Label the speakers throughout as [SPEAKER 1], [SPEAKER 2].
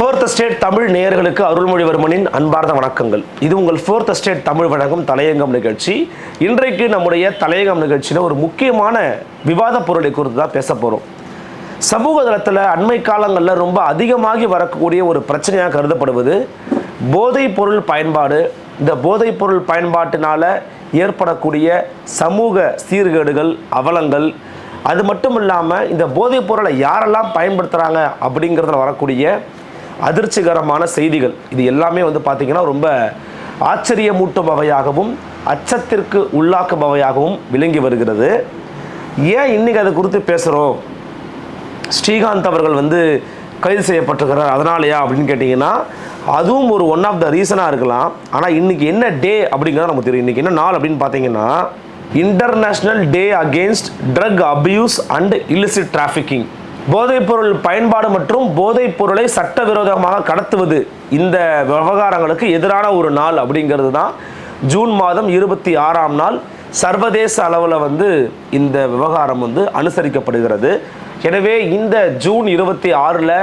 [SPEAKER 1] Fourth state Tamil நேயர்களுக்கு அருள்மொழிவர்மனின் அன்பார்ந்த வணக்கங்கள். இது உங்கள் ஃபோர்த் ஸ்டேட் தமிழ் வழங்கும் தலையங்கம் நிகழ்ச்சி. இன்றைக்கு நம்முடைய தலையங்கம் நிகழ்ச்சியில் ஒரு முக்கியமான விவாத பொருளை குறித்து தான் பேச போகிறோம் சமூக தளத்தில் அண்மை காலங்களில் ரொம்ப அதிகமாகி வரக்கூடிய ஒரு பிரச்சனையாக கருதப்படுவது போதைப் பொருள் பயன்பாடு. இந்த போதைப் பொருள் பயன்பாட்டினால் ஏற்படக்கூடிய சமூக சீர்கேடுகள் அவலங்கள் அது மட்டும் இல்லாமல் இந்த போதைப் பொருளை யாரெல்லாம் பயன்படுத்துகிறாங்க அப்படிங்கிறதுல வரக்கூடிய அதிர்ச்சிகரமான செய்திகள். இது எல்லாமே வந்து பார்த்திங்கன்னா ரொம்ப ஆச்சரியமூட்டுபவையாகவும் அச்சத்திற்கு உள்ளாக்குபவையாகவும் விளங்கி வருகிறது. ஏன் இன்னைக்கு அதை குறித்து பேசுகிறோம் ஸ்ரீகாந்த் அவர்கள் வந்து கைது செய்யப்பட்டிருக்கிறார். அதனாலயா அப்படின்னு கேட்டிங்கன்னா அதுவும் ஒரு ஒன் ஆஃப் த ரீசனாக இருக்கலாம். ஆனால் இன்றைக்கி என்ன டே அப்படிங்கிறத நமக்கு தெரியும். இன்றைக்கி என்ன நாள் அப்படின்னு பார்த்தீங்கன்னா international day against drug abuse and illicit trafficking போதைப்பொருள் பயன்பாடு மற்றும் போதைப் பொருளை சட்டவிரோதமாக கடத்துவது இந்த விவகாரங்களுக்கு எதிரான ஒரு நாள் அப்படிங்கிறது தான் ஜூன் மாதம் இருபத்தி ஆறாம் நாள். சர்வதேச அளவில் வந்து இந்த விவகாரம் வந்து அனுசரிக்கப்படுகிறது. எனவே இந்த ஜூன் இருபத்தி ஆறில்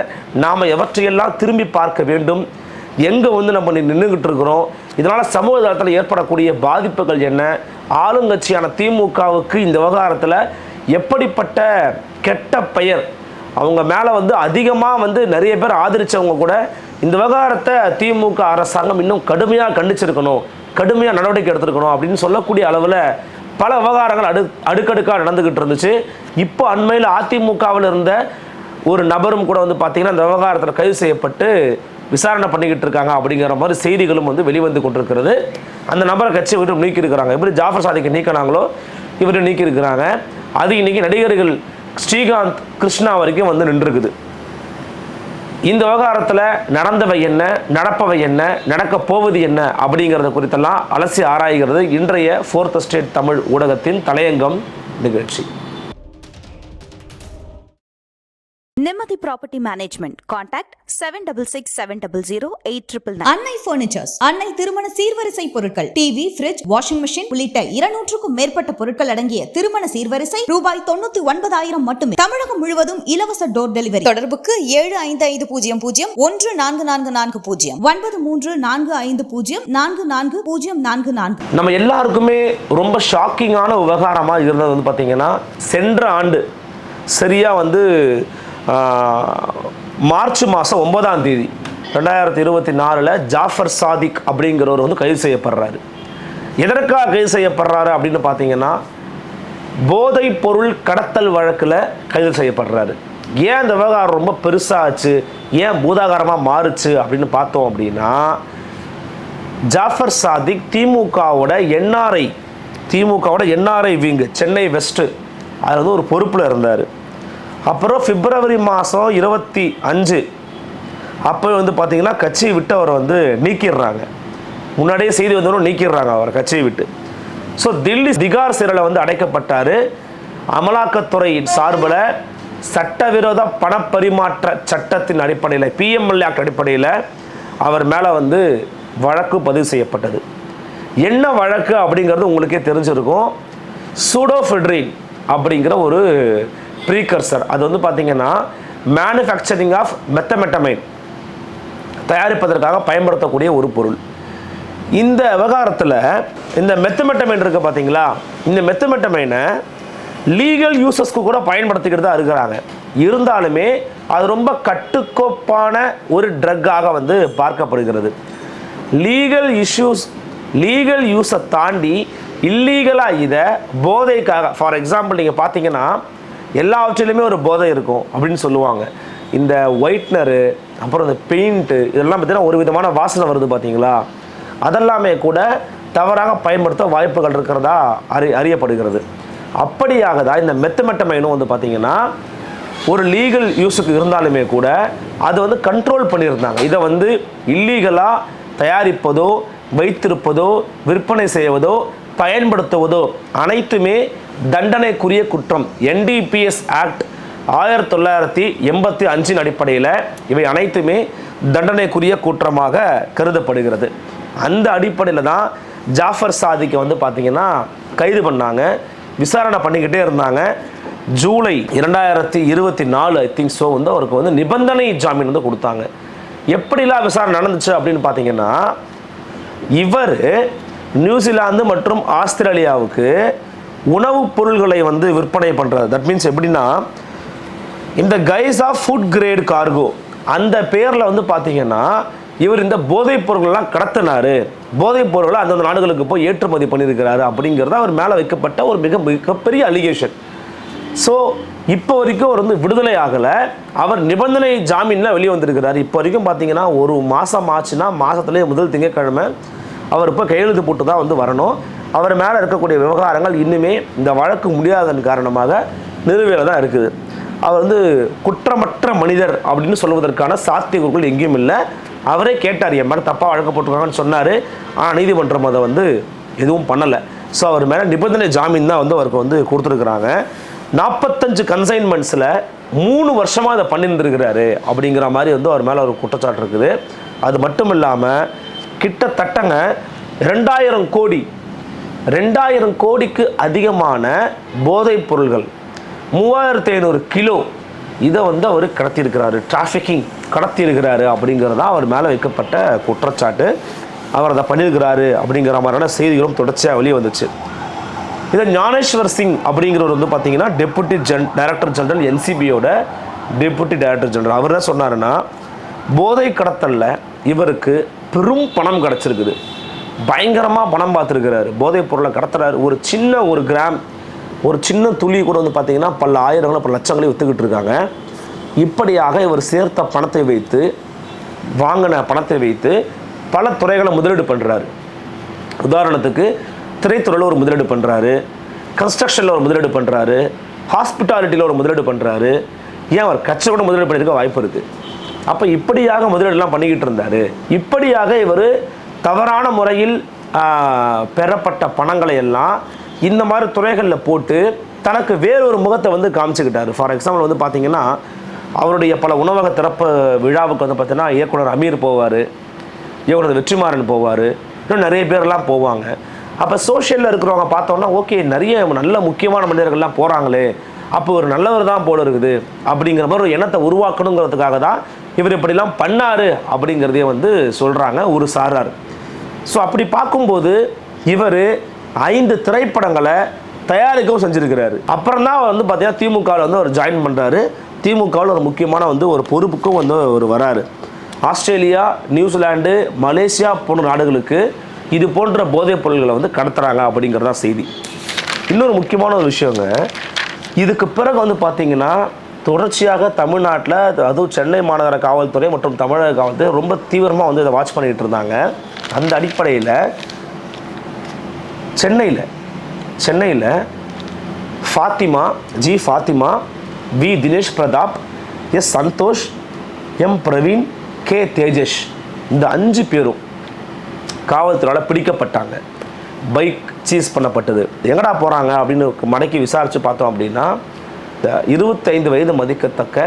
[SPEAKER 1] நாம் எவற்றையெல்லாம் திரும்பி பார்க்க வேண்டும்? எங்கே வந்து நம்ம நின்றுக்கிட்டு இருக்கிறோம்? இதனால் சமூக தளத்தில் ஏற்படக்கூடிய பாதிப்புகள் என்ன? ஆளுங்கட்சியான திமுகவுக்கு இந்த விவகாரத்தில் எப்படிப்பட்ட கெட்ட பெயர் அவங்க மேலே வந்து அதிகமாக வந்து நிறைய பேர் ஆதரித்தவங்க கூட இந்த விவகாரத்தை திமுக அரசாங்கம் இன்னும் கடுமையாக கண்டிச்சிருக்கணும் கடுமையாக நடவடிக்கை எடுத்திருக்கணும் அப்படின்னு சொல்லக்கூடிய அளவில் பல விவகாரங்கள் அடு அடுக்கடுக்காக நடந்துக்கிட்டு இருந்துச்சு. இப்போ அண்மையில் அதிமுகவில் இருந்த ஒரு நபரும் கூட வந்து பார்த்திங்கன்னா இந்த விவகாரத்தில் கைது செய்யப்பட்டு விசாரணை பண்ணிக்கிட்டு இருக்காங்க அப்படிங்கிற மாதிரி செய்திகளும் வந்து வெளிவந்து கொண்டிருக்கிறது. அந்த நபரை கட்சியை விட்டு நீக்கியிருக்கிறாங்க. எப்படி ஜாஃபர் சாதிக்கு நீக்கினாங்களோ இவரை நீக்கியிருக்கிறாங்க. அது இன்னைக்கு நடிகர்கள் ஸ்ரீகாந்த் கிருஷ்ணா வரைக்கும் வந்து நின்றுருக்குது. இந்த விவகாரத்தில் நடந்தவை என்ன நடப்பவை என்ன நடக்கப் போவது என்ன அப்படிங்கிறத குறித்தெல்லாம் அலசி ஆராய்கிறது இன்றைய ஃபோர்த் ஸ்டேட் தமிழ் ஊடகத்தின் தலையங்கம் நிகழ்ச்சி.
[SPEAKER 2] Nimmathi property management contact seven double six seven double zero eight triple
[SPEAKER 3] Annai furnitures Annai திருமண சீர்வரிசை பொருட்கள் டிவி ஃபிரிட்ஜ் வாஷிங் மெஷின் உள்ளிட்ட இருநூற்றுக்கும் மேற்பட்ட பொருட்கள் அடங்கிய திருமண சீர்வரிசை ரூபாய் தொண்ணூத்தி ஒன்பதாயிரம் மட்டுமே. தமிழகம் முழுவதும் இலவச டோர் டெலிவரி தொடர்புக்கு ஏழு ஐந்து ஐந்து பூஜ்ஜியம் பூஜ்ஜியம் ஒன்று நான்கு நான்கு நான்கு பூஜ்ஜியம். ஒன்பது மூன்று நான்கு ஐந்து பூஜ்ஜியம் நான்கு நான்கு பூஜ்ஜியம் நான்கு நான்கு.
[SPEAKER 1] நம்ம எல்லாருக்குமே ரொம்ப ஷாக்கிங்கான விவகாரமாக இருந்தது வந்து பார்த்திங்கன்னா சென்ற ஆண்டு சரியாக வந்து மார்ச் மாதம் ஒன்பதாம் தேதி ரெண்டாயிரத்தி இருபத்தி நாலில் ஜாஃபர் சாதிக் அப்படிங்கிறவர் வந்து கைது செய்யப்படுறாரு. எதற்காக கைது செய்யப்படுறாரு அப்படின்னு பார்த்தீங்கன்னா போதைப் பொருள் கடத்தல் வழக்கில் கைது செய்யப்படுறாரு. ஏன் இந்த விவகாரம் ரொம்ப பெருசாச்சு ஏன் பூதாகாரமாக மாறுச்சு அப்படின்னு பார்த்தோம் அப்படின்னா ஜாஃபர் சாதிக் திமுகவோட என்ஆர்ஐ திமுகவோட என்ஆர்ஐ விங்கு சென்னை வெஸ்ட்டு அதில் வந்து ஒரு பொறுப்பில் இருந்தார். அப்புறம் பிப்ரவரி மாதம் இருபத்தி அஞ்சு அப்போ வந்து பார்த்தீங்கன்னா கட்சியை விட்டு அவரை வந்து நீக்கிடுறாங்க. முன்னாடியே செய்தி வந்தவரும் நீக்கிடுறாங்க அவர் கட்சியை விட்டு. ஸோ தில்லி திகார் சிறையில் வந்து அடைக்கப்பட்டார். அமலாக்கத்துறை சார்பில் சட்டவிரோத பணப்பரிமாற்ற சட்டத்தின் அடிப்படையில் பிஎம்எல்ஏ ஆக்ட் அடிப்படையில் அவர் மேலே வந்து வழக்கு பதிவு செய்யப்பட்டது. என்ன வழக்கு அப்படிங்கிறது உங்களுக்கே தெரிஞ்சிருக்கும். சூடோஃபெட்ரின் அப்படிங்கிற ஒரு ப்ரீகர்சர் அது வந்து பார்த்தீங்கன்னா மேனுஃபேக்சரிங் ஆஃப் மெத்தமெட்டமைன் தயாரிப்பதற்காக பயன்படுத்தக்கூடிய ஒரு பொருள். இந்த விவகாரத்தில் இந்த மெத்தமெட்டமைன் இருக்குது பார்த்தீங்களா இந்த மெத்தமெட்டமைனை லீகல் யூசஸ்க்கு கூட பயன்படுத்திக்கிட்டு தான் இருக்கிறாங்க. இருந்தாலுமே அது ரொம்ப கட்டுக்கோப்பான ஒரு ட்ரக்காக வந்து பார்க்கப்படுகிறது. லீகல் இஷ்யூஸ் லீகல் யூஸை தாண்டி இல்லீகலாக இதை போதைக்காக ஃபார் எக்ஸாம்பிள் நீங்கள் பார்த்தீங்கன்னா எல்லாவற்றிலுமே ஒரு போதை இருக்கும் அப்படின்னு சொல்லுவாங்க. இந்த ஒயிட்னரு அப்புறம் இந்த பெயிண்ட்டு இதெல்லாம் பார்த்திங்கன்னா ஒரு விதமான வாசனை வருது பார்த்தீங்களா? அதெல்லாமே கூட தவறாக பயன்படுத்த வாய்ப்புகள் இருக்கிறதா அறி அறியப்படுகிறது. அப்படியாக தான் இந்த மெத்தமெட்டமைனும் வந்து பார்த்திங்கன்னா ஒரு லீகல் யூஸுக்கு இருந்தாலுமே கூட அது வந்து கண்ட்ரோல் பண்ணியிருந்தாங்க. இதை வந்து இல்லீகலாக தயாரிப்பதோ வைத்திருப்பதோ விற்பனை செய்வதோ பயன்படுத்துவதோ அனைத்துமே தண்டனைக்குரிய குற்றம். என்டிபிஎஸ் ஆக்ட் ஆயிரத்தி தொள்ளாயிரத்தி எண்பத்தி அஞ்சின் அடிப்படையில் இவை அனைத்துமே தண்டனைக்குரிய குற்றமாக கருதப்படுகிறது. அந்த அடிப்படையில் தான் ஜாஃபர் சாதிக்கு வந்து பார்த்திங்கன்னா கைது பண்ணாங்க. விசாரணை பண்ணிக்கிட்டே இருந்தாங்க. ஜூலை இரண்டாயிரத்தி இருபத்தி நாலு ஐ திங்க் ஸோ வந்து அவருக்கு வந்து நிபந்தனை ஜாமீன் வந்து கொடுத்தாங்க. எப்படிலாம் விசாரணை நடந்துச்சு அப்படின்னு பார்த்தீங்கன்னா இவர் நியூசிலாந்து மற்றும் ஆஸ்திரேலியாவுக்கு உணவுப் பொருள்களை வந்து விற்பனை பண்ணுறது தட் மீன்ஸ் எப்படின்னா இந்த guise of food grade cargo அந்த பேரில் வந்து பார்த்தீங்கன்னா இவர் இந்த போதைப் பொருள்கள்லாம் கடத்தினார். போதைப் பொருளை அந்தந்த நாடுகளுக்கு போய் ஏற்றுமதி பண்ணியிருக்கிறாரு அப்படிங்கிறது அவர் மேலே வைக்கப்பட்ட ஒரு மிக மிகப்பெரிய அலிகேஷன் ஸோ இப்போ வரைக்கும் அவர் வந்து விடுதலை ஆகலை. அவர் நிபந்தனை ஜாமீனில் வெளியே வந்திருக்கிறார் இப்போ வரைக்கும் பார்த்தீங்கன்னா ஒரு மாதம் ஆச்சுன்னா மாதத்துலேயே முதல் திங்கட்கிழமை அவர் இப்போ கையெழுத்து போட்டு தான் வந்து வரணும். அவர் மேலே இருக்கக்கூடிய விவகாரங்கள் இன்னுமே இந்த வழக்கு முடியாததன் காரணமாக நிலுவையில் தான் இருக்குது. அவர் வந்து குற்றமற்ற மனிதர் அப்படின்னு சொல்வதற்கான சாத்தியக்கூறுகள் எங்கேயும் இல்லை. அவரே கேட்டார் என் மேலே தப்பாக வழக்கு போட்டிருக்காங்கன்னு சொன்னார். ஆனால் நீதிமன்றம் அதை வந்து எதுவும் பண்ணலை. ஸோ அவர் மேலே நிபந்தனை ஜாமீன் தான் வந்து அவருக்கு வந்து கொடுத்துருக்குறாங்க. நாற்பத்தஞ்சு கன்சைன்மெண்ட்ஸில் மூணு வருஷமாக அதை பண்ணியிருந்துருக்கிறாரு அப்படிங்கிற மாதிரி வந்து அவர் மேலே ஒரு குற்றச்சாட்டு இருக்குது. அது மட்டும் இல்லாமல் கிட்டத்தட்டங்க ரெண்டாயிரம் கோடி. ரெண்டாயிரம் கோடிக்கு அதிகமான போதைப் பொருள்கள். மூவாயிரத்தி ஐநூறு கிலோ. இதை வந்து அவர் கடத்தியிருக்கிறாரு. டிராஃபிக்கிங் கடத்தியிருக்கிறாரு அப்படிங்கிறது தான் அவர் மேலே வைக்கப்பட்ட குற்றச்சாட்டு. அவர் அதை பண்ணியிருக்கிறாரு அப்படிங்கிற மாதிரியான செய்திகளும் தொடர்ச்சியாக வெளியே வந்துச்சு. இதை ஞானேஸ்வர் சிங் அப்படிங்கிறவர் வந்து பார்த்தீங்கன்னா டெப்புட்டி ஜென் டைரக்டர் ஜெனரல் என்சிபியோட டெப்புட்டி டைரக்டர் ஜெனரல் அவர் என்ன சொன்னாருன்னா போதை கடத்தலில் இவருக்கு பெரும் பணம் கிடச்சிருக்குது. பயங்கரமாக பணம் பார்த்துருக்கிறாரு. போதைப் பொருளை கடத்துறாரு. ஒரு சின்ன ஒரு கிராம் ஒரு சின்ன துளி கூட வந்து பார்த்தீங்கன்னா பல ஆயிரங்களும் பல லட்சங்களையும் விற்றுக்கிட்டு இருக்காங்க. இப்படியாக இவர் சேர்த்த பணத்தை வைத்து வாங்கின பணத்தை வைத்து பல துறைகளை முதலீடு பண்ணுறாரு உதாரணத்துக்கு திரைத்துறையில் ஒரு முதலீடு பண்ணுறாரு கன்ஸ்ட்ரக்ஷனில் ஒரு முதலீடு பண்ணுறாரு ஹாஸ்பிட்டாலிட்டியில் ஒரு முதலீடு பண்ணுறாரு ஏன் அவர் கட்சியோட கூட முதலீடு பண்ணியிருக்க வாய்ப்பு இருக்குது அப்போ இப்படியாக முதலீடுலாம் பண்ணிக்கிட்டு இருந்தார். இப்படியாக இவர் தவறான முறையில் பெறப்பட்ட பணங்களை எல்லாம் இந்த மாதிரி துறைகளில் போட்டு தனக்கு வேறொரு முகத்தை வந்து காமிச்சுக்கிட்டாரு. ஃபார் எக்ஸாம்பிள் வந்து பார்த்தீங்கன்னா அவருடைய பல உணவக திறப்பு விழாவுக்கு வந்து பார்த்தீங்கன்னா இயக்குனர் அமீர் போவார் இயக்குனர் வெற்றிமாறன் போவார் இன்னும் நிறைய பேர்லாம் போவாங்க. அப்போ சோஷியலில் இருக்கிறவங்க பார்த்தோன்னா ஓகே நிறைய நல்ல முக்கியமான மனிதர்கள்லாம் போகிறாங்களே அப்போ ஒரு நல்லவர் தான் போல இருக்குது அப்படிங்கிற மாதிரி ஒரு எண்ணத்தை உருவாக்கணுங்கிறதுக்காக தான் இவர் இப்படிலாம் பண்ணார் அப்படிங்கிறதையே வந்து சொல்கிறாங்க ஒரு சாரார் ஸோ அப்படி பார்க்கும்போது இவர் ஐந்து திரைப்படங்களை தயாரிக்கவும் செஞ்சுருக்கிறாரு. அப்புறம் தான் வந்து பார்த்தீங்கன்னா திமுகவில் வந்து அவர் ஜாயின் பண்ணுறாரு திமுகவில் ஒரு முக்கியமான வந்து ஒரு பொறுப்புக்கும் வந்து அவர் வராரு. ஆஸ்திரேலியா நியூசிலாந்து மலேசியா போன்ற நாடுகளுக்கு இது போன்ற போதைப் பொருள்களை வந்து கடத்துகிறாங்க அப்படிங்கிறதா செய்தி. இன்னொரு முக்கியமான ஒரு விஷயங்க இதுக்கு பிறகு வந்து பார்த்திங்கன்னா தொடர்ச்சியாக தமிழ்நாட்டில் அதுவும் சென்னை மாநகர காவல்துறை மற்றும் தமிழக காவல்துறை ரொம்ப தீவிரமாக வந்து இதை வாட்ச் பண்ணிகிட்டு இருந்தாங்க. அந்த அடிப்படையில் சென்னையில் சென்னையில் Fathima G Fathima V Dinesh Pratap S Santhosh M Praveen K Tejesh இந்த அஞ்சு பேரும் காவல்துறையால் பிடிக்கப்பட்டாங்க. பைக் சீஸ் பண்ணப்பட்டது. எங்கடா போகிறாங்க அப்படின்னு மடக்கி விசாரித்து பார்த்தோம் அப்படின்னா இந்த இருபத்தைந்து வயது மதிக்கத்தக்க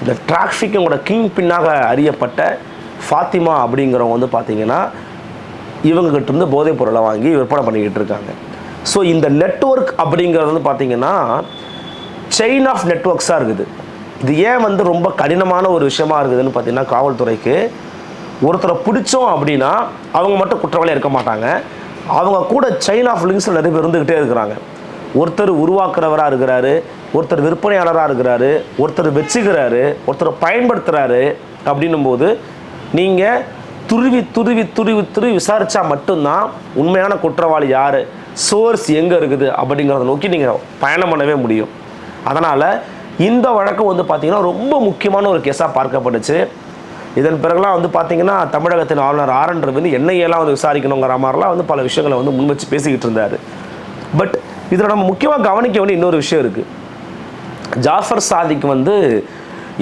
[SPEAKER 1] இந்த டிராஃபிக்கோட கிங் பின்னாக அறியப்பட்ட ஃபாத்திமா அப்படிங்கிறவங்க வந்து பார்த்தீங்கன்னா இவங்ககிட்ட இருந்து போதைப் பொருளை வாங்கி விற்பனை பண்ணிக்கிட்டு இருக்காங்க. ஸோ இந்த நெட்வொர்க் அப்படிங்கிறது வந்து பார்த்தீங்கன்னா செயின் ஆஃப் நெட்வொர்க்ஸாக இருக்குது. இது ஏன் வந்து ரொம்ப கடினமான ஒரு விஷயமா இருக்குதுன்னு பார்த்தீங்கன்னா காவல்துறைக்கு ஒருத்தரை பிடிச்சோம் அப்படின்னா அவங்க மட்டும் குற்றவாளியாக இருக்க மாட்டாங்க. அவங்க கூட செயின் ஆஃப் லிங்க்ஸில் நிறைய பேர் இருந்துக்கிட்டே இருக்கிறாங்க. ஒருத்தர் உருவாக்குறவராக இருக்கிறாரு. ஒருத்தர் விற்பனையாளராக இருக்கிறாரு ஒருத்தர் வச்சுக்கிறாரு ஒருத்தர் பயன்படுத்துகிறாரு அப்படின்னும் போது நீங்கள் துருவி துருவி துருவி துருவி விசாரித்தா மட்டும்தான் உண்மையான குற்றவாளி யார் சோர்ஸ் எங்கே இருக்குது அப்படிங்கிறத நோக்கி நீங்கள் பயணம் பண்ணவே முடியும். அதனால் இந்த வழக்கு வந்து பார்த்திங்கன்னா ரொம்ப முக்கியமான ஒரு கேஸாக பார்க்கப்பட்டுச்சு. இதன் பிறகுலாம் வந்து பார்த்திங்கன்னா தமிழகத்தின் ஆளுநர் ஆர் என் ரவி வந்து என்ஐஏலாம் வந்து விசாரிக்கணுங்கிற மாதிரிலாம் வந்து பல விஷயங்களை வந்து முன் வச்சு பேசிக்கிட்டு இருந்தார். பட் இதில் நம்ம முக்கியமாக கவனிக்க வேண்டிய இன்னொரு விஷயம் இருக்குது ஜாஃபர் சாதிக் வந்து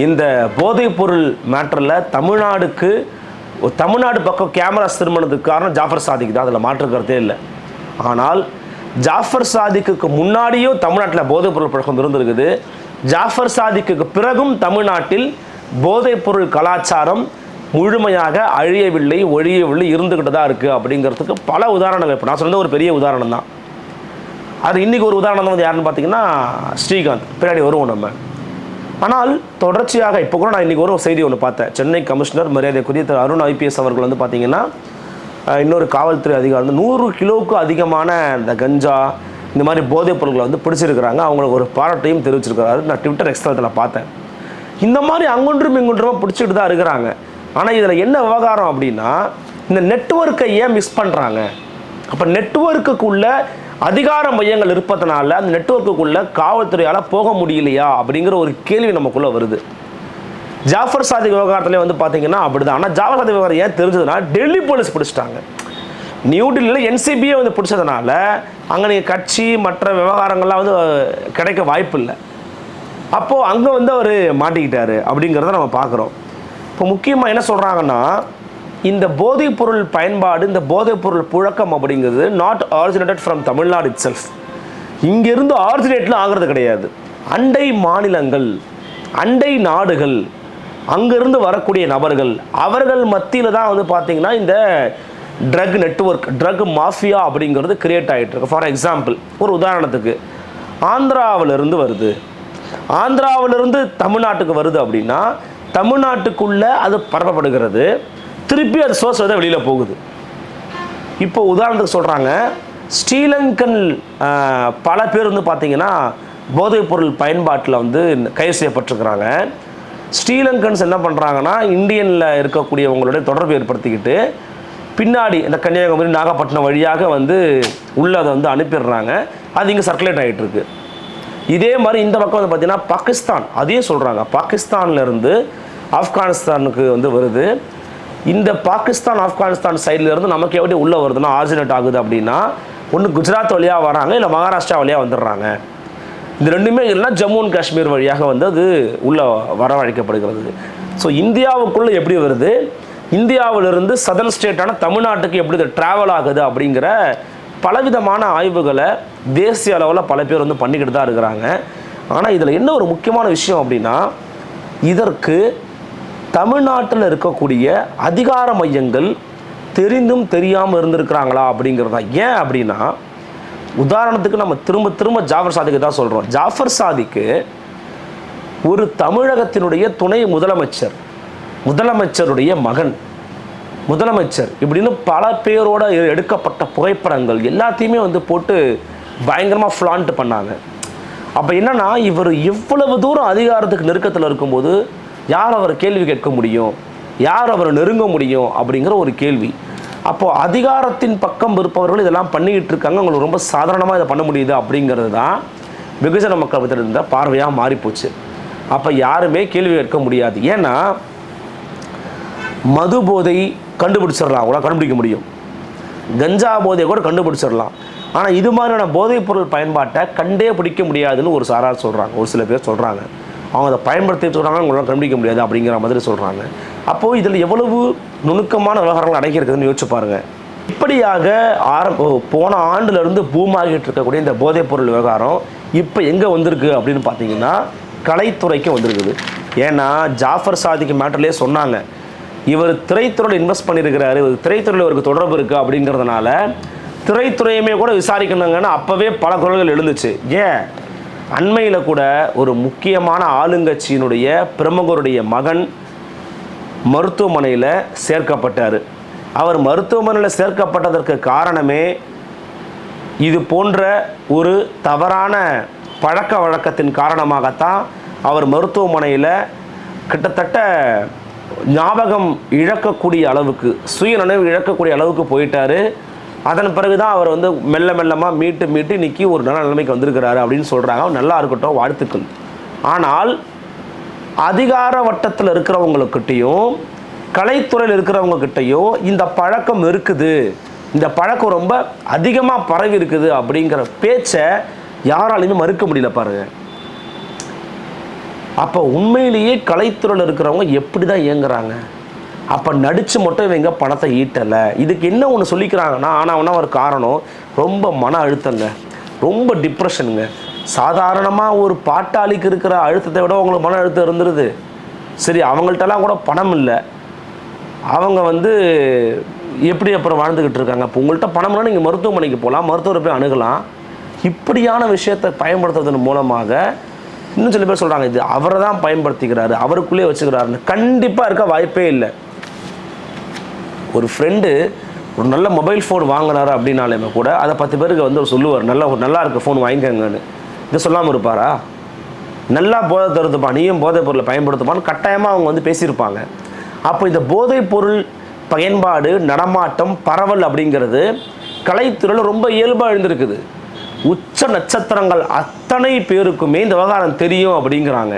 [SPEAKER 1] இந்த போதைப்பொருள் மேட்டரில் தமிழ்நாடுக்கு ஒரு தமிழ்நாடு பக்கம் கேமராஸ் திருமணத்துக்கு காரணம் ஜாஃபர் சாதிக் தான். அதில் மாற்று கருத்தே இல்லை. ஆனால் ஜாஃபர் சாதிக்குக்கு முன்னாடியும் தமிழ்நாட்டில் போதைப்பொருள் பழக்கம் இருந்திருக்குது. ஜாஃபர் சாதிக்குக்கு பிறகும் தமிழ்நாட்டில் போதைப்பொருள் கலாச்சாரம் முழுமையாக அழியவில்லை ஒழியவில்லை இருந்துக்கிட்டு தான் இருக்குது அப்படிங்கிறதுக்கு பல உதாரணங்கள். இப்போ நான் சொன்னது ஒரு பெரிய உதாரணம் தான் அது இன்றைக்கி ஒரு உதாரணம் வந்து யாருன்னு பார்த்தீங்கன்னா ஸ்ரீகாந்த். பின்னாடி வருவோம் நம்ம. ஆனால் தொடர்ச்சியாக இப்போ கூட நான் இன்றைக்கி ஒரு செய்தி ஒன்று பார்த்தேன். சென்னை கமிஷனர் மரியாதைக்குரிய திரு அருண் ஐபிஎஸ் அவர்கள் வந்து பார்த்தீங்கன்னா இன்னொரு காவல்துறை அதிகாரி வந்து நூறு கிலோவுக்கு அதிகமான இந்த கஞ்சா இந்த மாதிரி போதைப் பொருட்களை வந்து பிடிச்சிருக்கிறாங்க. அவங்களுக்கு ஒரு பாராட்டையும் தெரிவிச்சிருக்கிறாரு. நான் ட்விட்டர் எக்ஸ்தலத்தில் பார்த்தேன். இந்த மாதிரி அங்குன்றும் இங்குன்றும் பிடிச்சிட்டு தான் இருக்கிறாங்க. ஆனால் இதில் என்ன விவகாரம் அப்படின்னா இந்த நெட்வொர்க்கை ஏன் மிஸ் பண்ணுறாங்க அப்போ நெட்வொர்க்குக்குள்ள அதிகார மையங்கள் இருப்பதனால அந்த நெட்வொர்க்குக்குள்ள காவல்துறையால் போக முடியலையா அப்படிங்கிற ஒரு கேள்வி நமக்குள்ளே வருது. ஜாஃபர் சாதி விவகாரத்திலே வந்து பார்த்தீங்கன்னா அப்படிதான். ஆனால் ஜாஃபர் சாதி விவகாரம் ஏன் தெரிஞ்சதுன்னா டெல்லி போலீஸ் பிடிச்சிட்டாங்க. நியூ டெல்லியில் என்சிபியை வந்து பிடிச்சதுனால அங்கே நீங்கள் கட்சி மற்ற விவகாரங்கள்லாம் வந்து கிடைக்க வாய்ப்பு இல்லை அப்போது அங்கே வந்து அவர் மாட்டிக்கிட்டாரு அப்படிங்கிறத நம்ம பார்க்குறோம் இப்போ முக்கியமாக என்ன சொல்கிறாங்கன்னா இந்த போதைப் பொருள் பயன்பாடு இந்த போதைப் பொருள் புழக்கம் அப்படிங்கிறது not originated from Tamil Nadu itself இங்கேருந்து ஆரிஜினேட்லாம் ஆகிறது கிடையாது. அண்டை மாநிலங்கள் அண்டை நாடுகள் அங்கேருந்து வரக்கூடிய நபர்கள் அவர்கள் மத்தியில் தான் வந்து பார்த்தீங்கன்னா இந்த ட்ரக் நெட்வொர்க் ட்ரக் மாஃபியா அப்படிங்கிறது கிரியேட் ஆகிட்டு இருக்கு. ஃபார் எக்ஸாம்பிள் ஒரு உதாரணத்துக்கு ஆந்திராவிலிருந்து வருது. ஆந்திராவிலிருந்து தமிழ்நாட்டுக்கு வருது அப்படின்னா தமிழ்நாட்டுக்குள்ளே அது பரப்பப்படுகிறது. திருப்பி அது சோர்ஸ் வந்து வெளியில் போகுது. இப்போ உதாரணத்துக்கு சொல்கிறாங்க ஸ்ரீலங்கன் பல பேர் வந்து பார்த்தீங்கன்னா போதைப் பொருள் பயன்பாட்டில் வந்து கைது செய்யப்பட்டிருக்கிறாங்க. ஸ்ரீலங்கன்ஸ் என்ன பண்ணுறாங்கன்னா இந்தியனில் இருக்கக்கூடியவங்களுடைய தொடர்பு ஏற்படுத்திக்கிட்டு பின்னாடி இந்த கன்னியாகுமரி நாகப்பட்டினம் வழியாக வந்து உள்ளே அதை வந்து அனுப்பிடுறாங்க. அது இங்கே சர்க்குலேட் ஆகிட்டுருக்கு இதே மாதிரி இந்த பக்கம் வந்து பார்த்தீங்கன்னா பாகிஸ்தான் அதையும் சொல்கிறாங்க பாகிஸ்தான்லேருந்து ஆப்கானிஸ்தானுக்கு வந்து வருது. இந்த பாகிஸ்தான் ஆப்கானிஸ்தான் சைட்லேருந்து நமக்கு எப்படி உள்ளே வருதுன்னா ஆர்ஜினேட் ஆகுது அப்படின்னா ஒன்று குஜராத் வழியாக வராங்க இல்லை மகாராஷ்டிரா வழியாக வந்துடுறாங்க. இந்த ரெண்டுமே இல்லைன்னா ஜம்மு அண்ட் காஷ்மீர் வழியாக வந்து அது உள்ளே வரவழைக்கப்படுகிறது. ஸோ இந்தியாவுக்குள்ளே எப்படி வருது? இந்தியாவிலிருந்து சதர்ன் ஸ்டேட்டான தமிழ்நாட்டுக்கு எப்படி இது ட்ராவல் ஆகுது அப்படிங்கிற பலவிதமான ஆய்வுகளை தேசிய அளவில் பல பேர் வந்து பண்ணிக்கிட்டு தான் இருக்கிறாங்க. ஆனால் இதில் என்ன ஒரு முக்கியமான விஷயம் அப்படின்னா இதற்கு தமிழ்நாட்டில் இருக்கக்கூடிய அதிகார மையங்கள் தெரிந்தும் தெரியாமல் இருந்திருக்கிறாங்களா அப்படிங்கிறது தான். ஏன் அப்படின்னா உதாரணத்துக்கு நம்ம திரும்ப திரும்ப ஜாஃபர் சாதிக்கு தான் சொல்கிறோம் ஜாஃபர் சாதிக்கு ஒரு தமிழகத்தினுடைய துணை முதலமைச்சர் முதலமைச்சருடைய மகன் முதலமைச்சர் இப்படின்னு பல பேரோட எ- எடுக்கப்பட்ட புகைப்படங்கள் எல்லாத்தையுமே வந்து போட்டு பயங்கரமாக ஃப்ளாண்ட் பண்ணாங்க. அப்போ என்னென்னா இவர் இவ்வளவு தூரம் அதிகாரத்துக்கு நெருக்கத்தில் இருக்கும்போது யார் அவர் கேள்வி கேட்க முடியும்? யார் அவரை நெருங்க முடியும்? அப்படிங்கிற ஒரு கேள்வி. அப்போது அதிகாரத்தின் பக்கம் இருப்பவர்கள் இதெல்லாம் பண்ணிக்கிட்டு இருக்காங்க. அவங்களுக்கு ரொம்ப சாதாரணமாக இதை பண்ண முடியுது அப்படிங்கிறது தான் வெகுஜன மக்கள் இருந்த பார்வையாக மாறிப்போச்சு. அப்போ யாருமே கேள்வி கேட்க முடியாது. ஏன்னா மது போதை கண்டுபிடிச்சிடலாம். கூட கண்டுபிடிக்க முடியும். கஞ்சா போதையை கூட கண்டுபிடிச்சிடலாம். ஆனால் இது மாதிரியான போதைப் பொருள் பயன்பாட்டை கண்டே பிடிக்க முடியாதுன்னு ஒரு சாரார் சொல்கிறாங்க ஒரு சில பேர் சொல்கிறாங்க அவங்க அதை பயன்படுத்தி சொல்கிறாங்க உங்களால் கண்டுபிடிக்க முடியாது அப்படிங்கிற மாதிரி சொல்கிறாங்க அப்போது இதில் எவ்வளவு நுணுக்கமான விவகாரங்கள் அடங்கியிருக்குதுன்னு யோசிச்சு பாருங்கள் இப்படியாக ஆரம்ப போன ஆண்டுலேருந்து பூமாகிட்டு இருக்கக்கூடிய இந்த போதைப்பொருள் விவகாரம் இப்போ எங்கே வந்திருக்கு அப்படின்னு பார்த்தீங்கன்னா கலைத்துறைக்கு வந்திருக்குது. ஏன்னா ஜாஃபர் சாதிக்கு மேட்டர்லேயே சொன்னாங்க. இவர் திரைத்துறையில் இன்வெஸ்ட் பண்ணியிருக்கிறாரு. இவர் திரைத்துறையில் இவருக்கு தொடர்பு இருக்குது அப்படிங்கிறதுனால திரைத்துறையுமே கூட விசாரிக்கணுங்கன்னு அப்போவே பல குரல்கள் எழுந்துச்சு. ஏன்? அண்மையில் கூட ஒரு முக்கியமான ஆளுங்கட்சியினுடைய பிரமுகருடைய மகன் மருத்துவமனையில் சேர்க்கப்பட்டார். அவர் மருத்துவமனையில் சேர்க்கப்பட்டதற்கு காரணமே இது போன்ற ஒரு தவறான பழக்க வழக்கத்தின் காரணமாகத்தான் அவர் மருத்துவமனையில் கிட்டத்தட்ட ஞாபகம் இழக்கக்கூடிய அளவுக்கு சுய நினைவு இழக்கக்கூடிய அளவுக்கு போயிட்டார். அதன் பிறகு தான் அவர் வந்து மெல்ல மெல்லமாக மீட்டு மீட்டு இன்னைக்கு ஒரு நல்ல நிலைமைக்கு வந்திருக்கிறாரு அப்படின்னு சொல்கிறாங்க நல்லா இருக்கட்டும் வாழ்த்துக்கள். ஆனால் அதிகார வட்டத்தில் இருக்கிறவங்களுக்கிட்டையும் கலைத்துறையில் இருக்கிறவங்கக்கிட்டையும் இந்த பழக்கம் இருக்குது. இந்த பழக்கம் ரொம்ப அதிகமாக பரவி இருக்குது அப்படிங்கிற பேச்சை யாராலையுமே மறுக்க முடியல பாருங்க. அப்போ உண்மையிலேயே கலைத்துறையில் இருக்கிறவங்க எப்படி தான் இயங்குறாங்க? அப்போ நடித்து மட்டும் இவங்க பணத்தை ஈட்டலை. இதுக்கு என்ன ஒன்று சொல்லிக்கிறாங்கன்னா ஆனால் ஒரு காரணம் ரொம்ப மன அழுத்தங்க. ரொம்ப டிப்ரெஷனுங்க சாதாரணமாக ஒரு பாட்டாளிக்கு இருக்கிற அழுத்தத்தை விட அவங்களுக்கு மன அழுத்தம் இருந்துருது. சரி அவங்கள்ட்டலாம் கூட பணம் இல்லை. அவங்க வந்து எப்படி அப்புறம் வாழ்ந்துக்கிட்டு இருக்காங்க? இப்போ உங்கள்கிட்ட பணம்னா நீங்கள் மருத்துவமனைக்கு போகலாம் மருத்துவரை போய் அணுகலாம். இப்படியான விஷயத்தை பயன்படுத்துறதன் மூலமாக இன்னும் சில பேர் சொல்கிறாங்க இது அவரை தான் பயன்படுத்திக்கிறாரு அவருக்குள்ளே வச்சுக்கிறாருன்னு. கண்டிப்பாக இருக்க வாய்ப்பே இல்லை. ஒரு ஃப்ரெண்டு ஒரு நல்ல மொபைல் ஃபோன் வாங்கினாரு அப்படின்னாலுமே கூட அதை பத்து பேருக்கு வந்து அவர் சொல்லுவார் நல்ல ஒரு நல்லா இருக்க ஃபோன் வாங்கிக்கங்கன்னு. இதை சொல்லாமல் இருப்பாரா? நல்லா போதை தருதுப்பா நீயும் போதைப் பொருளை பயன்படுத்துப்பான்னு கட்டாயமாக அவங்க வந்து பேசியிருப்பாங்க. அப்போ இந்த போதைப் பொருள் பயன்பாடு நடமாட்டம் பரவல் அப்படிங்கிறது கலைத்துறையில் ரொம்ப இயல்பாக எழுந்திருக்குது உச்ச நட்சத்திரங்கள் அத்தனை பேருக்குமே இந்த விவகாரம் தெரியும் அப்படிங்கிறாங்க.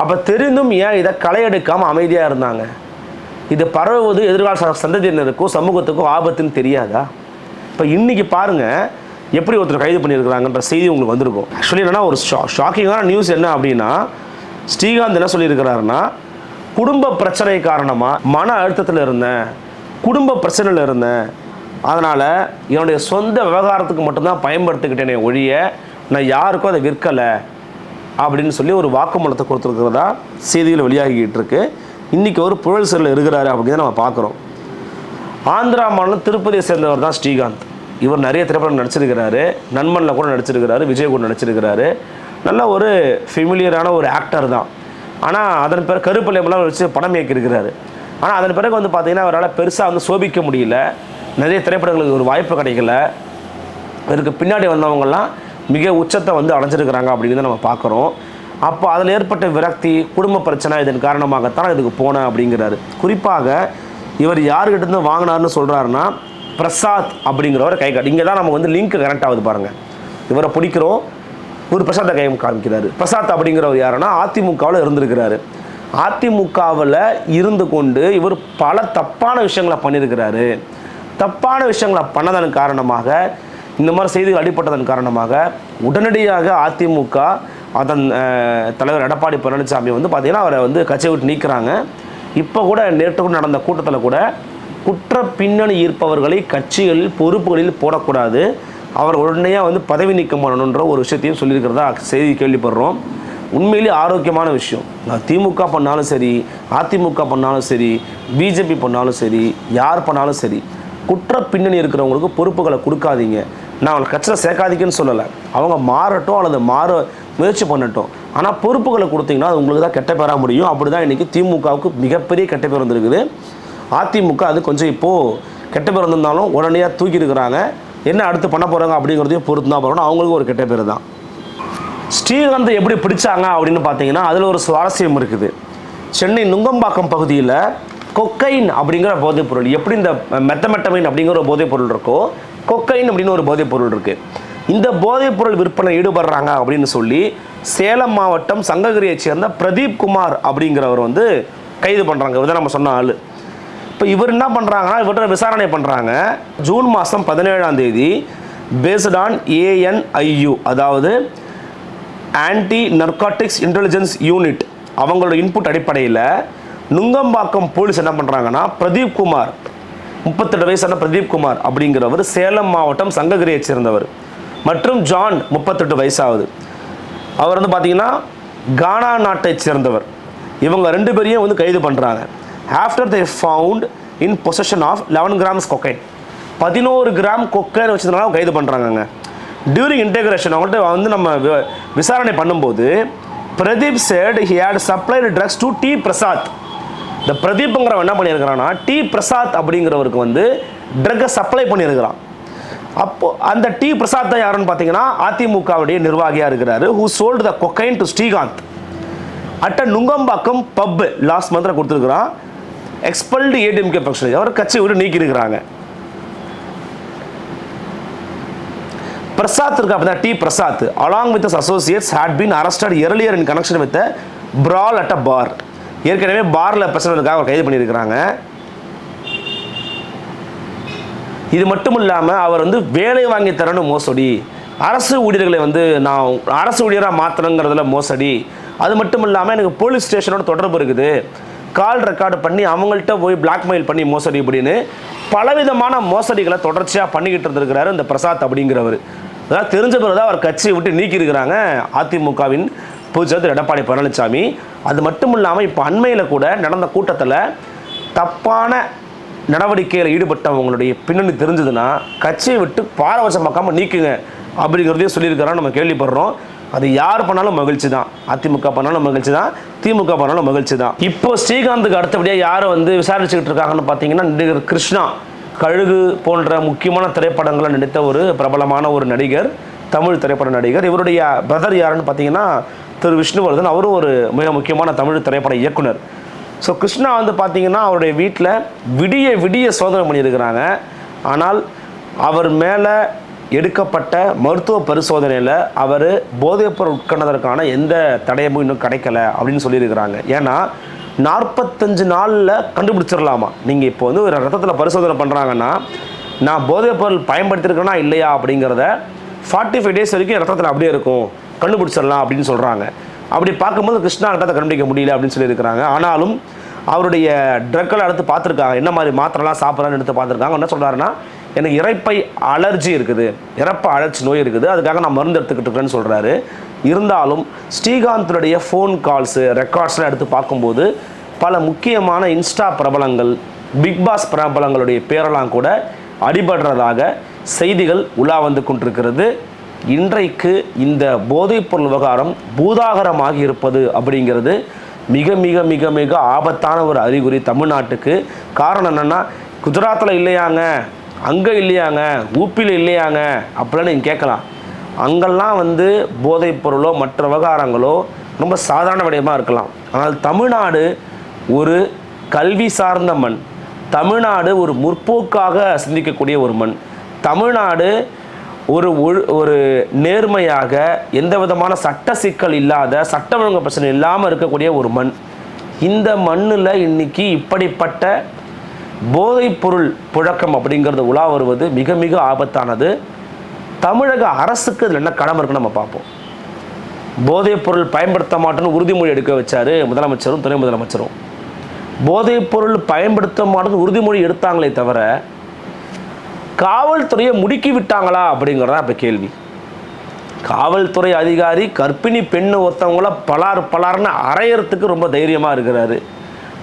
[SPEAKER 1] அப்போ தெரிந்தும் ஏன் இதை களை எடுக்காமல் அமைதியாக இருந்தாங்க? இது பரவுவது எதிர்கால சந்ததியினருக்கும் சமூகத்துக்கும் ஆபத்துன்னு தெரியாதா? இப்போ இன்னைக்கு பாருங்க எப்படி ஒருத்தர் கைது பண்ணியிருக்கிறாங்கன்ற செய்தி உங்களுக்கு வந்திருக்கும். ஆக்சுவலி என்னன்னா ஒரு ஷா ஷாக்கிங்கான நியூஸ் என்ன அப்படின்னா ஸ்ரீகாந்த் என்ன சொல்லியிருக்கிறாருன்னா குடும்ப பிரச்சனை காரணமாக மன அழுத்தத்தில் இருந்தேன் குடும்ப பிரச்சனையில் இருந்தேன். அதனால் என்னுடைய சொந்த விவகாரத்துக்கு மட்டும்தான் பயன்படுத்திக்கிட்டேனே ஒழிய நான் யாருக்கும் அதை விற்கலை அப்படின்னு சொல்லி ஒரு வாக்குமூலத்தை கொடுத்துருக்கிறதா செய்திகள் வெளியாகிக்கிட்டு இருக்குது இன்றைக்கி ஒரு புழல் சிறையில் இருக்கிறாரு அப்படின்னு நம்ம பார்க்குறோம். ஆந்திரா மாநிலம் திருப்பதியை சேர்ந்தவர் தான் ஸ்ரீகாந்த். இவர் நிறைய திரைப்படம் நடிச்சிருக்கிறாரு. நண்பனில் கூட நடிச்சிருக்கிறாரு. விஜய் கூட நடிச்சிருக்கிறாரு. நல்ல ஒரு ஃபெமிலியரான ஒரு ஆக்டர் தான். ஆனால் அதன் பிறகு கருப்பள்ளியமெல்லாம் வச்சு படம் இயக்கியிருக்கிறாரு. ஆனால் அதன் பிறகு வந்து பார்த்திங்கன்னா அவரால் பெருசாக வந்து சோபிக்க முடியல. நிறைய திரைப்படங்களுக்கு ஒரு வாய்ப்பு கிடைக்கல. இதற்கு பின்னாடி வந்தவங்கெல்லாம் மிக உச்சத்தை வந்து அடைஞ்சிருக்கிறாங்க அப்படின்னு நம்ம பார்க்குறோம். அப்போ அதில் ஏற்பட்ட விரக்தி குடும்ப பிரச்சனை இதன் காரணமாகத்தான் இதுக்கு போனேன் அப்படிங்கிறாரு. குறிப்பாக இவர் யாருக்கிட்டேருந்து வாங்கினார்னு சொல்கிறாருன்னா பிரசாத் அப்படிங்கிறவரை கை காட்டு இங்கே தான் நம்ம வந்து லிங்க் கனெக்ட் ஆகுது பாருங்கள் இவரை பிடிக்கிறோம் ஒரு பிரசாத்தை கை காமிக்கிறாரு. பிரசாத் அப்படிங்கிறவர் யாருன்னா அதிமுகவில் இருந்திருக்கிறாரு. அதிமுகவில் இருந்து கொண்டு இவர் பல தப்பான விஷயங்களை பண்ணியிருக்கிறாரு தப்பான விஷயங்களை பண்ணதன் காரணமாக இந்த மாதிரி செய்திகள் அடிப்பட்டதன் காரணமாக உடனடியாக அதிமுக அதன் தலைவர் எடப்பாடி பழனிசாமி வந்து பார்த்தீங்கன்னா அவரை வந்து கட்சியை விட்டு நீக்கிறாங்க. இப்போ கூட நேற்று கூட நடந்த கூட்டத்தில் கூட குற்ற பின்னணி இருப்பவர்களை கட்சிகளில் பொறுப்புகளில் போடக்கூடாது. அவர் உடனடியாக வந்து பதவி நீக்கம் பண்ணணுன்ற ஒரு விஷயத்தையும் சொல்லியிருக்கிறதா செய்தி கேள்விப்படுறோம். உண்மையிலேயே ஆரோக்கியமான விஷயம். திமுக பண்ணாலும் சரி அதிமுக பண்ணாலும் சரி பிஜேபி பண்ணாலும் சரி யார் பண்ணாலும் சரி குற்ற பின்னணி இருக்கிறவங்களுக்கு பொறுப்புகளை கொடுக்காதீங்க. நான் அவங்களை கட்சியில் சேர்க்காதீங்கன்னு சொல்லலை. அவங்க மாறட்டும் அல்லது மாற முயற்சி பண்ணட்டும். ஆனால் பொறுப்புகளை கொடுத்தீங்கன்னா அது உங்களுக்கு தான் கெட்ட பேராக முடியும். அப்படி தான் இன்றைக்கி திமுகவுக்கு மிகப்பெரிய கெட்ட பேர் வந்திருக்குது. அதிமுக அது கொஞ்சம் இப்போது கெட்ட பேர் வந்திருந்தாலும் உடனடியாக தூக்கி இருக்கிறாங்க என்ன அடுத்து பண்ண போகிறாங்க அப்படிங்கிறதையும் பொறுத்து தான் போகிறோம் அவங்களுக்கு ஒரு கெட்ட பேர் தான். ஸ்ரீகாந்தை எப்படி பிடிச்சாங்க அப்படின்னு பார்த்தீங்கன்னா அதில் ஒரு சுவாரஸ்யம் இருக்குது. சென்னை நுங்கம்பாக்கம் பகுதியில் கொக்கைன் அப்படிங்கிற போதைப் பொருள் எப்படி இந்த மெத்தமெட்டமைன் அப்படிங்கிற ஒரு போதைப் பொருள் இருக்கோ கொக்கைன் அப்படின்னு ஒரு போதைப் பொருள் இருக்குது இந்த போதைப் பொருள் விற்பனை ஈடுபடுறாங்க அப்படின்னு சொல்லி சேலம் மாவட்டம் சங்ககிரியைச் சேர்ந்த பிரதீப் குமார் அப்படிங்கிறவர் வந்து கைது பண்ணுறாங்க இவர் நம்ம சொன்ன ஆள். இப்போ இவர் என்ன பண்ணுறாங்கன்னா இவர்கிட்ட விசாரணை பண்ணுறாங்க ஜூன் மாதம் பதினேழாம் தேதி பேஸ்ட் ஆன் ஏஎன்ஐயு அதாவது ஆன்டி நர்காட்டிக்ஸ் இன்டெலிஜென்ஸ் யூனிட் அவங்களோட இன்புட் அடிப்படையில் நுங்கம்பாக்கம் போலீஸ் என்ன பண்ணுறாங்கன்னா பிரதீப் குமார் முப்பத்தெட்டு வயசான பிரதீப் குமார் அப்படிங்கிறவர் சேலம் மாவட்டம் சங்ககிரியைச் சேர்ந்தவர். மற்றும் ஜான் முப்பத்தெட்டு வயசாகுது அவர் வந்து பார்த்தீங்கன்னா கானா நாட்டைச் சேர்ந்தவர். இவங்க ரெண்டு பேரையும் வந்து கைது பண்ணுறாங்க after they found in possession of eleven grams cocaine பதினோரு கிராம் கொக்கைன் வச்சதுனால அவங்க கைது பண்ணுறாங்கங்க டியூரிங் இன்டெகிரேஷன் அவங்கள்ட்ட வந்து நம்ம விசாரணை பண்ணும்போது Pradeep said he had supplied drugs to T Prasad இந்த பிரதீப்ங்கிறவன் என்ன பண்ணியிருக்கிறான்னா டி பிரசாத் அப்படிங்கிறவருக்கு வந்து ட்ரக்கை சப்ளை பண்ணியிருக்கிறான். அப்போ அந்த டி பிரசாத் தான் யாருன்னு பார்த்தீங்கன்னா அதிமுகவுடைய நிர்வாகியாக இருக்கிறாரு who sold the cocaine to Srikanth. At a Nungambakkam pub last மந்தில் கொடுத்துருக்குறான். எக்ஸ்பல்டு ஏடிஎம்கே பக்ஷன் அவர் கட்சி விட்டு நீக்கியிருக்கிறாங்க. பிரசாத் இருக்கு அப்படின்னா T Prasad. Along with associates had been arrested earlier in connection with brawl brawl at a ஏற்கனவே பார்ல பிரச்சனைக்காக அவர் கைது பண்ணியிருக்கிறாங்க. இது மட்டும் இல்லாமல் அவர் வந்து வேலை வாங்கி தரணும் மோசடி. அரசு ஊழியர்களை வந்து நான் அரசு ஊழியராக மாற்றணுங்கிறதுல மோசடி. அது மட்டும் இல்லாமல் எனக்கு போலீஸ் ஸ்டேஷனோட தொடர்பு இருக்குது. கால் ரெக்கார்டு பண்ணி அவங்கள்ட்ட போய் பிளாக்மெயில் பண்ணி மோசடி இப்படின்னு பலவிதமான மோசடிகளை தொடர்ச்சியாக பண்ணிக்கிட்டு இருந்திருக்கிறாரு இந்த பிரசாத் அப்படிங்கிறவர். அதான் தெரிஞ்ச பிறகு தான் அவர் கட்சியை விட்டு நீக்கியிருக்கிறாங்க. அதிமுகவின் பொதுச்செயலர் எடப்பாடி பழனிசாமி அது மட்டும் இல்லாமல் இப்போ அண்மையில் கூட நடந்த கூட்டத்தில் தப்பான நடவடிக்கையில் ஈடுபட்டவங்களுடைய பின்னணி தெரிஞ்சதுன்னா கட்சியை விட்டு பாரபட்சமாக்காமல் நீக்குங்க அப்படிங்கிறதையும் சொல்லியிருக்கிறான் நம்ம கேள்விப்படுறோம். அது யார் பண்ணாலும் மகிழ்ச்சி தான். அதிமுக பண்ணாலும் மகிழ்ச்சி தான். திமுக பண்ணாலும் மகிழ்ச்சி தான். இப்போ ஸ்ரீகாந்துக்கு அடுத்தபடியாக யாரை வந்து விசாரிச்சுக்கிட்டு இருக்காங்கன்னு பார்த்தீங்கன்னா நடிகர் கிருஷ்ணா. கழுகு போன்ற முக்கியமான திரைப்படங்களை நடித்த ஒரு பிரபலமான ஒரு நடிகர் தமிழ் திரைப்பட நடிகர். இவருடைய பிரதர் யாருன்னு பார்த்தீங்கன்னா திரு விஷ்ணுவர்தன். அவரும் ஒரு மிக முக்கியமான தமிழ் திரைப்பட இயக்குனர். ஸோ கிருஷ்ணா வந்து பார்த்தீங்கன்னா அவருடைய வீட்டில் விடிய விடிய சோதனை பண்ணியிருக்கிறாங்க. ஆனால் அவர் மேலே எடுக்கப்பட்ட மருத்துவ பரிசோதனையில் அவர் போதைப்பொருள் உட்கொண்டதற்கான எந்த தடயமும் இன்னும் கிடைக்கல அப்படின்னு சொல்லியிருக்கிறாங்க. ஏன்னா நாற்பத்தஞ்சு நாளில் கண்டுபிடிச்சிடலாமா நீங்கள் இப்போ வந்து ஒரு ரத்தத்தில் பரிசோதனை பண்ணுறாங்கன்னா நான் போதைப்பொருள் பயன்படுத்தியிருக்கேனா இல்லையா அப்படிங்கிறத ஃபார்ட்டி ஃபைவ் டேஸ் வரைக்கும் ரத்தத்தில் அப்படியே இருக்கும். கண்டுபிடிச்சிடலாம் அப்படின்னு சொல்கிறாங்க அப்படி பார்க்கும்போது கிருஷ்ணா ரத்தத்தை கண்டுபிடிக்க முடியல அப்படின்னு சொல்லியிருக்கிறாங்க. ஆனாலும் அவருடைய ட்ரக்கெல்லாம் எடுத்து பார்த்துருக்காங்க. என்ன மாதிரி மாத்திரலாம் சாப்பிட்றான்னு எடுத்து பார்த்துருக்காங்க. என்ன சொல்கிறாருன்னா எனக்கு இறைப்பை அலர்ஜி இருக்குது. இறப்பை அலர்ச்சி நோய் இருக்குது. அதுக்காக நான் மருந்து எடுத்துக்கிட்டு சொல்கிறாரு இருந்தாலும் ஸ்ரீகாந்தனுடைய ஃபோன் கால்ஸு ரெக்கார்ட்ஸ்லாம் எடுத்து பார்க்கும்போது பல முக்கியமான இன்ஸ்டா பிரபலங்கள் பிக் பாஸ் பிரபலங்களுடைய பேரெல்லாம் கூட அடிபடுறதாக செய்திகள் உலா வந்து கொண்டிருக்கிறது. இன்றைக்கு இந்த போதைப்பொருள் விவகாரம் பூதாகரமாகி இருப்பது அப்படிங்கிறது மிக மிக மிக மிக ஆபத்தான ஒரு அறிகுறி தமிழ்நாட்டுக்கு. காரணம் என்னென்னா குஜராத்தில் இல்லையாங்க அங்கே இல்லையாங்க ஊப்பியில் இல்லையாங்க அப்படின்னு நீங்கள் கேட்கலாம். அங்கெல்லாம் வந்து போதைப் பொருளோ மற்ற விவகாரங்களோ ரொம்ப சாதாரண விடயமாக இருக்கலாம். ஆனால் தமிழ்நாடு ஒரு கல்வி சார்ந்த மண். தமிழ்நாடு ஒரு முற்போக்காக சிந்திக்கக்கூடிய ஒரு மண். தமிழ்நாடு ஒரு ஒழு- ஒரு நேர்மையாக எந்த விதமான சட்ட சிக்கல் இல்லாத சட்டம் ஒழுங்கு பிரச்சனை இல்லாமல் இருக்கக்கூடிய ஒரு மண். இந்த மண்ணில் இன்னைக்கு இப்படிப்பட்ட போதைப்பொருள் புழக்கம் அப்படிங்கிறது உலா வருவது மிக மிக ஆபத்தானது. தமிழக அரசுக்கு இதில் என்ன கடமை இருக்குன்னு நம்ம பார்ப்போம். போதைப்பொருள் பயன்படுத்த மாட்டேன்னு உறுதிமொழி எடுக்க வச்சார் முதலமைச்சரும் துணை முதலமைச்சரும். போதைப்பொருள் பயன்படுத்த மாட்டேன்னு உறுதிமொழி எடுத்தாங்களே தவிர காவல்துறையை முடுக்கி விட்டாங்களா அப்படிங்கிறதா இப்போ கேள்வி. காவல்துறை அதிகாரி கர்ப்பிணி பெண்ணு ஒருத்தவங்கள பலார் பலார்னு அரையறதுக்கு ரொம்ப தைரியமாக இருக்கிறாரு.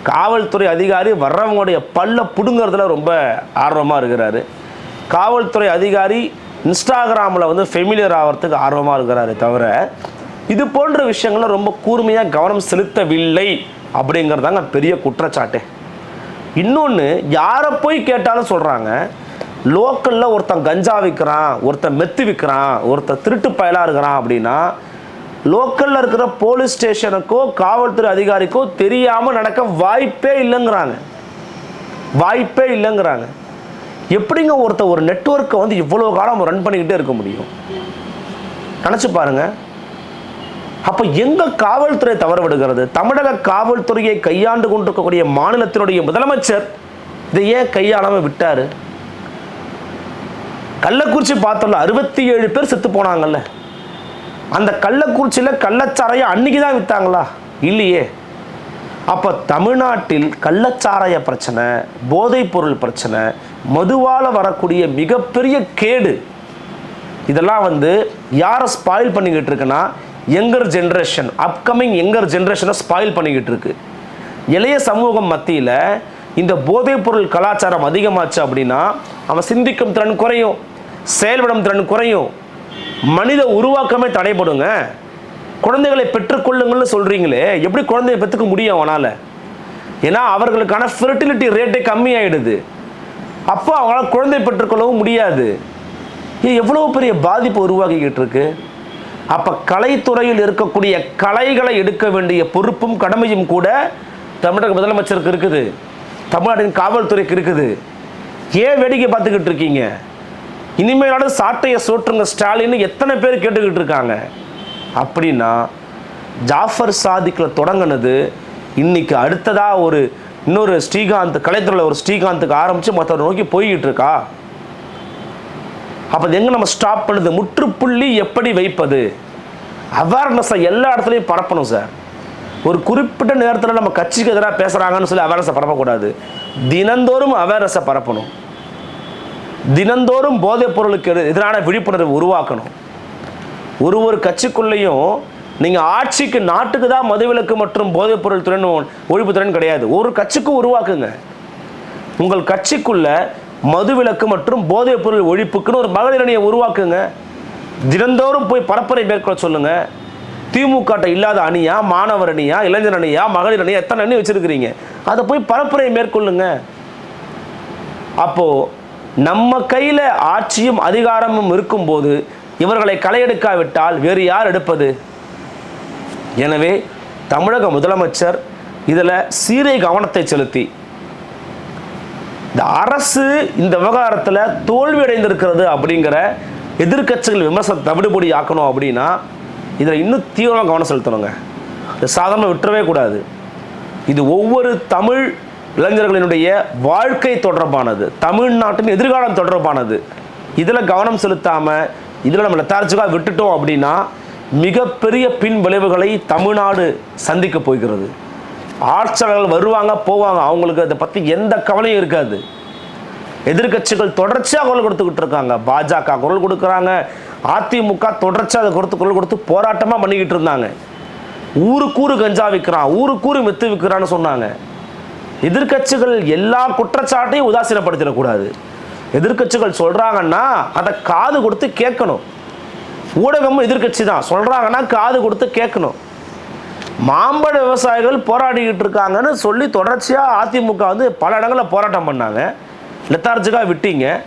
[SPEAKER 1] காவல்துறை அதிகாரி வர்றவங்களுடைய பல்ல பிடுங்கிறதுல ரொம்ப ஆர்வமாக இருக்கிறாரு. காவல்துறை அதிகாரி இன்ஸ்டாகிராமில் வந்து ஃபெமிலியர் ஆகிறதுக்கு ஆர்வமாக இருக்கிறாரு தவிர இது போன்ற விஷயங்களை ரொம்ப கூர்மையாக கவனம் செலுத்தவில்லை அப்படிங்கிறதாங்க பெரிய குற்றச்சாட்டு. இன்னொன்று யாரை போய் கேட்டாலும் சொல்கிறாங்க லோக்கலில் ஒருத்தன் கஞ்சா விற்கிறான் ஒருத்தன் மெத்து விற்கிறான் ஒருத்தன் திருட்டு பயலாக இருக்கிறான் அப்படின்னா லோக்கலில் இருக்கிற போலீஸ் ஸ்டேஷனுக்கோ காவல்துறை அதிகாரிக்கோ தெரியாமல் நடக்க வாய்ப்பே இல்லைங்கிறாங்க. வாய்ப்பே இல்லைங்கிறாங்க. எப்படிங்க ஒருத்தர் ஒரு நெட்வொர்க்கை வந்து இவ்வளோ காலம் ரன் பண்ணிக்கிட்டே இருக்க முடியும்? நினச்சி பாருங்க. அப்போ எங்கே காவல்துறை தவறு விடுகிறது தமிழக காவல்துறையை கையாண்டு கொண்டிருக்கக்கூடிய மாநிலத்தினுடைய முதலமைச்சர் இதை ஏன் கையாளாமல் விட்டார்? கள்ளக்குறிச்சி பார்த்தோம்ல அறுபத்தி ஏழு பேர் செத்து போனாங்கல்ல. அந்த கள்ளக்குறிச்சியில் கள்ளச்சாராயம் அன்னைக்கு தான் விற்றாங்களா இல்லையே. அப்போ தமிழ்நாட்டில் கள்ளச்சாராய பிரச்சனை போதைப்பொருள் பிரச்சனை மதுவால் வரக்கூடிய மிகப்பெரிய கேடு. இதெல்லாம் வந்து யாரை ஸ்பாயில் பண்ணிக்கிட்டு இருக்குன்னா யங்கர் ஜென்ரேஷன் அப்கமிங் யங்கர் ஜென்ரேஷனை ஸ்பாயில் பண்ணிக்கிட்டு இருக்கு. இளைய சமூகம் மத்தியில் இந்த போதைப்பொருள் கலாச்சாரம் அதிகமாச்சு அப்படின்னா அவன் சிந்திக்கும் திறன் குறையும். செயல்படும் திறன் குறையும். மனித உருவாக்கமே தடைப்படுங்க குழந்தைகளை பெற்றுக்கொள்ளுங்கள்னு சொல்கிறீங்களே எப்படி குழந்தையை பெற்றுக்க முடியும் அவனால்? ஏன்னா அவர்களுக்கான ஃபெர்டிலிட்டி ரேட்டே கம்மியாயிடுது. அப்போ அவங்களால் குழந்தை பெற்றுக்கொள்ளவும் முடியாது. இது எவ்வளோ பெரிய பாதிப்பு உருவாக்கிக்கிட்டு இருக்கு? அப்போ கலைத்துறையில் இருக்கக்கூடிய கலைகளை எடுக்க வேண்டிய பொறுப்பும் கடமையும் கூட தமிழக முதலமைச்சருக்கு இருக்குது. தமிழ்நாட்டின் காவல்துறைக்கு இருக்குது. ஏன் வேடிக்கை பார்த்துக்கிட்டு இருக்கீங்க? இனிமேலாவது சாட்டையை சோற்றுங்க ஸ்டாலின் எத்தனை பேர் கேட்டுக்கிட்டு இருக்காங்க? அப்படின்னா ஜாஃபர் சாதிக்கில் தொடங்கினது இன்னைக்கு அடுத்ததாக ஒரு இன்னொரு ஸ்ரீகாந்த் கலைத்துறையில் ஒரு ஸ்ரீகாந்துக்கு ஆரம்பித்து மற்றவரை நோக்கி போய்கிட்டு இருக்கா? அப்போ அது எங்கே நம்ம ஸ்டாப் பண்ணுது? முற்றுப்புள்ளி எப்படி வைப்பது? அவேர்னஸை எல்லா இடத்துலையும் பரப்பணும் சார் ஒரு குறிப்பிட்ட நேரத்தில் நம்ம கட்சிக்கு எதிராக பேசுகிறாங்கன்னு சொல்லி அவேர்னஸை பரப்பக்கூடாது. தினந்தோறும் அவேர்னஸை பரப்பணும். தினந்தோறும் போதைப் பொருளுக்கு எதிரான விழிப்புணர்வு உருவாக்கணும். ஒரு ஒரு கட்சிக்குள்ளேயும் நீங்கள் ஆட்சிக்கு நாட்டுக்கு தான் மதுவிலக்கு மற்றும் போதைப் பொருள் திறன் ஒழிப்பு திறன் கிடையாது. ஒரு கட்சிக்கும் உருவாக்குங்க. உங்கள் கட்சிக்குள்ள மதுவிலக்கு மற்றும் போதைப் பொருள் ஒழிப்புக்குன்னு ஒரு மகளிர் அணியை உருவாக்குங்க. தினந்தோறும் போய் பரப்புரை மேற்கொள்ள சொல்லுங்கள் திமுக இல்லாத அணியா மாணவர் அணியா இளைஞர் அணியா மகளிர் அணியா எத்தனை அணி வச்சிருக்கிறீங்க? அதை போய் பரப்புரை மேற்கொள்ளுங்க. அப்போது நம்ம கையில் ஆட்சியும் அதிகாரமும் இருக்கும்போது இவர்களை களையெடுக்காவிட்டால் வேறு யார் எடுப்பது? எனவே தமிழக முதலமைச்சர் இதில் சீரை கவனத்தை செலுத்தி இந்த அரசு இந்த விவகாரத்தில் தோல்வி அடைந்திருக்கிறது அப்படிங்கிற எதிர்க்கட்சிகள் விமர்சனம் தவிடுபடி ஆக்கணும் அப்படின்னா இதில் இன்னும் தீவிரமாக கவனம் செலுத்தணுங்க. இது சாதாரண விட்டுறவே கூடாது. இது ஒவ்வொரு தமிழ் இளைஞர்களினுடைய வாழ்க்கை தொடர்பானது தமிழ்நாட்டின் எதிர்காலம் தொடர்பானது இதில் கவனம் செலுத்தாமல் இதில் நம்ம லெத்தார்ஜிக்காக விட்டுட்டோம் அப்படின்னா மிகப்பெரிய பின் விளைவுகளை தமிழ்நாடு சந்திக்க போகிறது. ஆட்சியாளர்கள் வருவாங்க போவாங்க அவங்களுக்கு அதை பற்றி எந்த கவலையும் இருக்காது. எதிர்க்கட்சிகள் தொடர்ச்சியாக குரல் கொடுத்துக்கிட்டு இருக்காங்க. பாஜக குரல் கொடுக்குறாங்க அதிமுக தொடர்ச்சியாக அதை கொடுத்து குரல் கொடுத்து போராட்டமாக பண்ணிக்கிட்டு இருந்தாங்க. ஊருக்கூறு கஞ்சா விற்கிறான் ஊருக்கூறு மெத்து விற்கிறான்னு சொன்னாங்க. எதிர்க்கட்சிகள் எல்லா குற்றச்சாட்டையும் உதாசீனப்படுத்திடக்கூடாது. எதிர்க்கட்சிகள் சொல்கிறாங்கன்னா அதை காது கொடுத்து கேட்கணும். ஊடகமும் எதிர்க்கட்சி தான். சொல்கிறாங்கன்னா காது கொடுத்து கேட்கணும். மாம்பழ விவசாயிகள் போராடிக்கிட்டு இருக்காங்கன்னு சொல்லி தொடர்ச்சியாக அதிமுக வந்து பல இடங்களில் போராட்டம் பண்ணாங்க. லெத்தார்ஜிக்காக விட்டீங்க.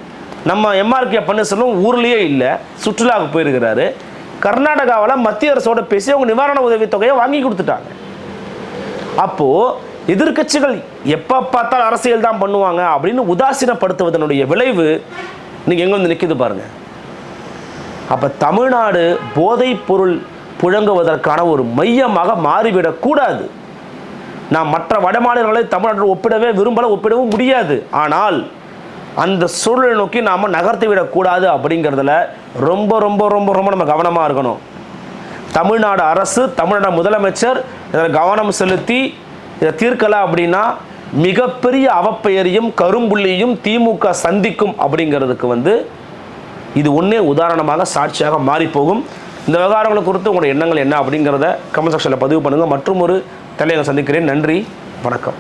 [SPEAKER 1] நம்ம எம்ஆர்கே பன்னீர்செல்வம் ஊர்லேயே இல்லை சுற்றுலாவுக்கு போயிருக்கிறாரு. கர்நாடகாவில் மத்திய அரசோட பேசி அவங்க நிவாரண உதவித் தொகையை வாங்கி கொடுத்துட்டாங்க. அப்போது எதிர்க்கட்சிகள் எப்போ பார்த்தாலும் அரசியல் தான் பண்ணுவாங்க அப்படின்னு உதாசீனப்படுத்துவதனுடைய விளைவு இன்றைக்கி எங்கே வந்து நிற்கிது பாருங்கள் அப்போ தமிழ்நாடு போதைப் பொருள் புழங்குவதற்கான ஒரு மையமாக மாறிவிடக்கூடாது நான் மற்ற வட மாநிலங்களை தமிழ்நாட்டில் ஒப்பிடவே விரும்பல ஒப்பிடவும் முடியாது. ஆனால் அந்த சூழலை நோக்கி நாம் நகர்த்தி விடக்கூடாது அப்படிங்கிறதுல ரொம்ப ரொம்ப ரொம்ப ரொம்ப நம்ம கவனமாக இருக்கணும். தமிழ்நாடு அரசு தமிழ்நாடு முதலமைச்சர் இதில் கவனம் செலுத்தி இதை தீர்க்கலை அப்படின்னா மிகப்பெரிய அவப்பெயரையும் கரும்புள்ளியும் திமுக சந்திக்கும் அப்படிங்கிறதுக்கு வந்து இது ஒன்றே உதாரணமாக சாட்சியாக மாறிப்போகும். இந்த விவகாரங்களை குறித்து உங்களுடைய எண்ணங்கள் என்ன அப்படிங்கிறத கமெண்ட் செக்ஷனில் பதிவு பண்ணுங்கள் மற்றும் ஒரு தலைவரை சந்திக்கிறேன். நன்றி. வணக்கம்.